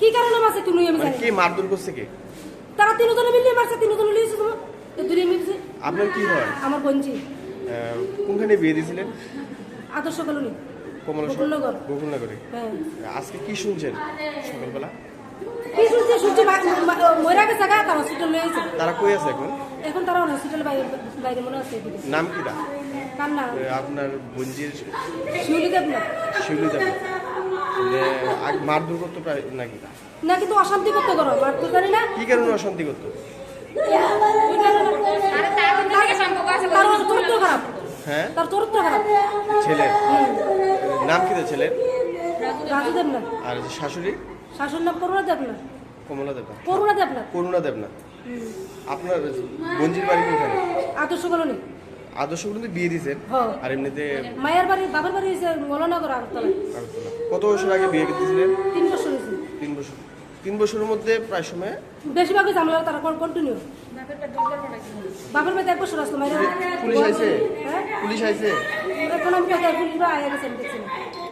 কি কারণে মারছে তুমি আমি মানে জানি কে মারধর করছে কে? তারা তিনজনে মিলিয়ে মারছে তিনজনে লইছে তোমার তো দূরে মিলছে আপনার কি হয়? আমার বঞ্জি কোনখানে বিয়ে দিয়েছিলেন? আদর্শ কলোনি। কমলা গোকুলনগর। গোকুলনগরে। হ্যাঁ। আজকে কি শুনছেন? সকালবেলা? কি শুনছি? শুনছি মরা গেছে গা তার হসপিটাল লইছে তারা কই আছে এখন? এখন তারা হসপিটাল বাইরে বাইরে মনে আছে নাম কি তা কার না আপনার বঞ্জির শিউলি দেব না শিউলি দেব যে আগ- মারধর করতো প্রায় নাকি না কিন্তু অশান্তি করতে করো মারতে জানি না? কি কারণে অশান্তি করতো? খারাপ। হ্যাঁ? তার চরিত্র খারাপ। ছেলের? নাম কি ছেলের? রাজু দেব না আর শাশুড়ি? শাশুর নাম করুণা দেব না কমলা দেব করুণা দেব না করুণা দেব না আপনার বঞ্জির বাড়ি কোনখানে? আদর্শ কলোনি। আদর্শ কিন্তু বিয়ে দিয়েছেন হ্যাঁ। আর এমনিতে মায়ের বাড়ি বাবার বাড়ি হয়েছে মলনগর আগরতলা। কত বছর আগে বিয়ে দিয়েছিলেন? তিন বছর হয়েছে। তিন বছর। তিন বছরের মধ্যে প্রায় সময়? বেশিরভাগই ঝামেলা তারা কন্টিনিউ বাবার বাড়িতে এক বছর আসলো মায়ের পুলিশ আইছে? হ্যাঁ? পুলিশ আইছে? পুলিশ না।